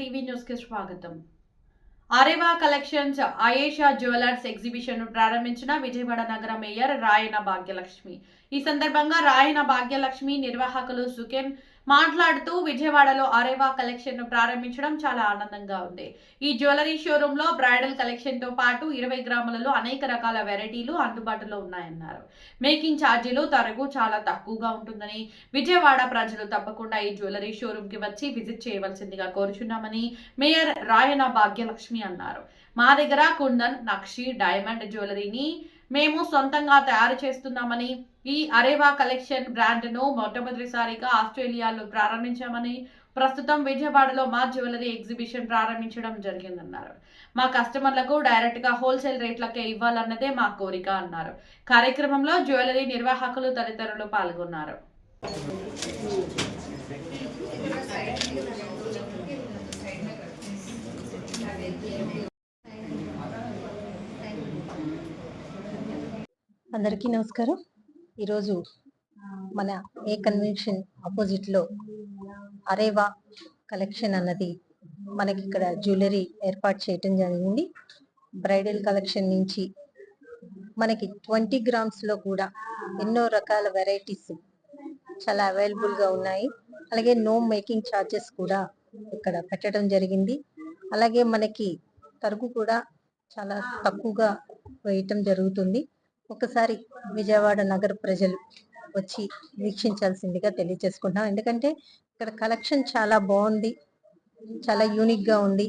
TV న్యూస్కి స్వాగతం. Oreva collections Ayesha jewellers ఎగ్జిబిషన్ను ప్రారంభించిన విజయవాడ నగర మేయర్ రాయన భాగ్యలక్ష్మి. ఈ సందర్భంగా రాయన భాగ్యలక్ష్మి నిర్వాహకులు సుకెన్ మాట్లాడుతూ విజయవాడలో అరేవా కలెక్షన్ను ప్రారంభించడం చాలా ఆనందంగా ఉంది. ఈ జ్యువెలరీ షోరూమ్లో బ్రైడల్ కలెక్షన్తో పాటు ఇరవై గ్రాములలో అనేక రకాల వెరైటీలు అందుబాటులో ఉన్నాయన్నారు. మేకింగ్ ఛార్జీలు తరగు చాలా తక్కువగా ఉంటుందని విజయవాడ ప్రజలు తప్పకుండా ఈ జ్యువెలరీ షోరూమ్కి వచ్చి విజిట్ చేయవలసిందిగా కోరుచున్నామని మేయర్ రాయన భాగ్యలక్ష్మి అన్నారు. మా దగ్గర కుందన్ నక్షి డైమండ్ జ్యువెలరీని మేము సొంతంగా తయారు చేస్తున్నామని ఈ అరేవా కలెక్షన్ బ్రాండ్ను మొట్టమొదటిసారిగా ఆస్ట్రేలియాలో ప్రారంభించామని ప్రస్తుతం విజయవాడలో మా జ్యువెలరీ ఎగ్జిబిషన్ ప్రారంభించడం జరిగిందన్నారు. మా కస్టమర్లకు డైరెక్ట్గా హోల్సేల్ రేట్లకే ఇవ్వాలన్నదే మా కోరిక అన్నారు. కార్యక్రమంలో జ్యువెలరీ నిర్వాహకులు తదితరులు పాల్గొన్నారు. అందరికీ నమస్కారం. ఈరోజు మన ఏ కన్వెన్షన్ ఆపోజిట్లో అరేవా కలెక్షన్ అన్నది మనకి ఇక్కడ జ్యువెలరీ ఏర్పాటు చేయటం జరిగింది. బ్రైడల్ కలెక్షన్ నుంచి మనకి ట్వంటీ గ్రామ్స్లో కూడా ఎన్నో రకాల వెరైటీస్ చాలా అవైలబుల్గా ఉన్నాయి. అలాగే నో మేకింగ్ ఛార్జెస్ కూడా ఇక్కడ పెట్టడం జరిగింది. అలాగే మనకి తరుగు కూడా చాలా తక్కువగా వేయటం జరుగుతుంది. ఒకసారి విజయవాడ నగర ప్రజలు వచ్చి వీక్షించాల్సిందిగా తెలియజేసుకుంటున్నాం. ఎందుకంటే ఇక్కడ కలెక్షన్ చాలా బాగుంది చాలా యూనిక్గా ఉంది.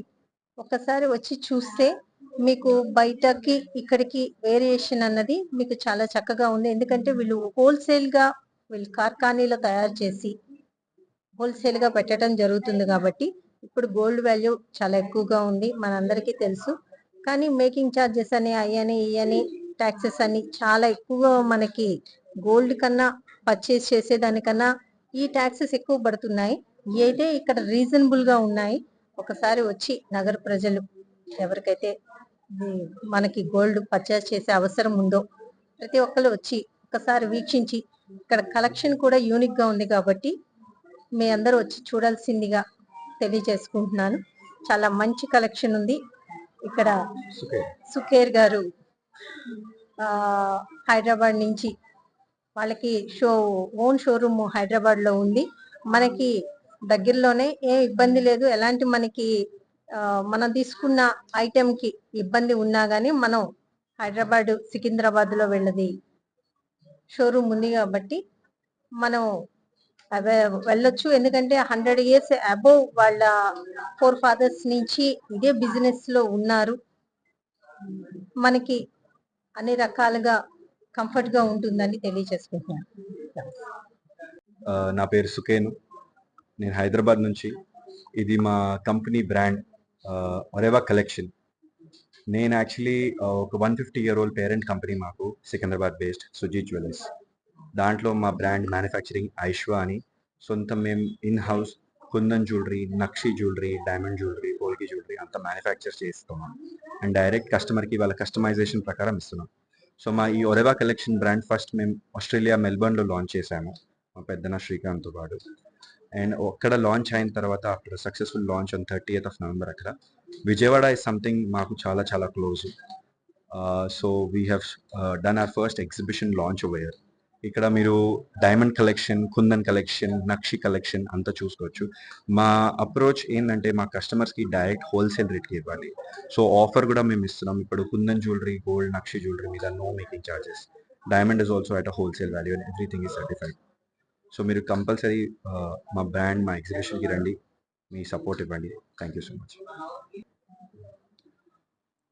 ఒకసారి వచ్చి చూస్తే మీకు బయటకి ఇక్కడికి వేరియేషన్ అన్నది మీకు చాలా చక్కగా ఉంది. ఎందుకంటే వీళ్ళు హోల్సేల్గా వీళ్ళు కార్ఖానీలో తయారు చేసి హోల్సేల్గా పెట్టడం జరుగుతుంది కాబట్టి ఇప్పుడు గోల్డ్ వాల్యూ చాలా ఎక్కువగా ఉంది మనందరికీ తెలుసు. కానీ మేకింగ్ ఛార్జెస్ అని అయ్యని ఇయని ట్యాక్సెస్ అని చాలా ఎక్కువగా మనకి గోల్డ్ కన్నా పర్చేస్ చేసేదానికన్నా ఈ ట్యాక్సెస్ ఎక్కువ పడుతున్నాయి. అయితే ఇక్కడ రీజనబుల్గా ఉన్నాయి ఒకసారి వచ్చి నగర ప్రజలు ఎవరికైతే మనకి గోల్డ్ పర్చేస్ చేసే అవసరం ఉందో ప్రతి ఒక్కరు వచ్చి ఒకసారి వీక్షించి ఇక్కడ కలెక్షన్ కూడా యూనిక్గా ఉంది కాబట్టి మీ అందరూ వచ్చి చూడాల్సిందిగా తెలియజేసుకుంటున్నాను. చాలా మంచి కలెక్షన్ ఉంది. ఇక్కడ సుఖేర్ గారు హైదరాబాద్ నుంచి వాళ్ళకి షో ఓన్ షోరూమ్ హైదరాబాద్లో ఉంది. మనకి దగ్గరలోనే ఏ ఇబ్బంది లేదు. ఎలాంటి మనకి మనం తీసుకున్న ఐటెంకి ఇబ్బంది ఉన్నా గానీ మనం హైదరాబాద్ సికింద్రాబాద్లో వెళ్ళది షోరూమ్ ఉంది కాబట్టి మనం వెళ్ళొచ్చు. ఎందుకంటే హండ్రెడ్ ఇయర్స్ అబోవ్ వాళ్ళ ఫోర్ ఫాదర్స్ నుంచి ఇదే బిజినెస్లో ఉన్నారు. మనకి అన్ని రకాలుగా కంఫర్ట్గా ఉంటుందని తెలియజేసుకుంటున్నాను. నా పేరు సుకేను. నేను హైదరాబాద్ నుంచి. ఇది మా కంపెనీ బ్రాండ్ ఒరేవా కలెక్షన్. నేను యాక్చువల్లీ ఒక one fifty year old parent company మాకు సికింద్రాబాద్ బేస్డ్ సుజీ జ్యువెలర్స్. దాంట్లో మా బ్రాండ్ మ్యానుఫ్యాక్చరింగ్ ఐశ్వా అని. సొంతం మేము in house kundan jewellery nakshi jewellery diamond jewellery polki jewellery అంతా మ్యానుఫ్యాక్చర్ చేస్తున్నాం. అండ్ డైరెక్ట్ కస్టమర్కి వాళ్ళ కస్టమైజేషన్ ప్రకారం ఇస్తున్నాం. సో మా ఈ ఒరెవా కలెక్షన్ బ్రాండ్ ఫస్ట్ మేము ఆస్ట్రేలియా మెల్బర్న్లో లాంచ్ చేశాము మా పెద్దన శ్రీకాంత్తో పాటు. అండ్ అక్కడ లాంచ్ అయిన తర్వాత after successful launch on thirty of November అక్కడ. విజయవాడ ఇస్ సంథింగ్ మాకు చాలా చాలా close. So we have done our first exhibition launch over ఇక్కడ మీరు diamond collection kundan collection nakshi collection అంతా చూసుకోవచ్చు. మా అప్రోచ్ ఏంటంటే మా కస్టమర్స్కి డైరెక్ట్ హోల్సేల్ రేట్కి ఇవ్వాలి. సో ఆఫర్ కూడా మేము ఇస్తున్నాం. ఇప్పుడు Kundan jewellery gold nakshi jewellery మీద no making charges diamond is also at a wholesale value and everything is certified so మీరు కంపల్సరీ మా బ్రాండ్ మా ఎగ్జిబిషన్కి రండి. మీ సపోర్ట్ ఇవ్వండి. Thank you so much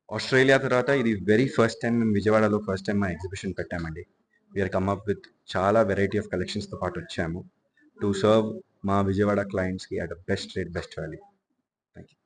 Australia తర్వాత ఇది వెరీ ఫస్ట్ టైం మేము విజయవాడలో ఫస్ట్ టైం మా ఎగ్జిబిషన్ పెట్టామండి. We are come up with చాలా వెరైటీ ఆఫ్ కలెక్షన్స్తో పాటు వచ్చాము. టు సర్వ్ మా Vijayawada క్లయింట్స్కి at best rate best value thank you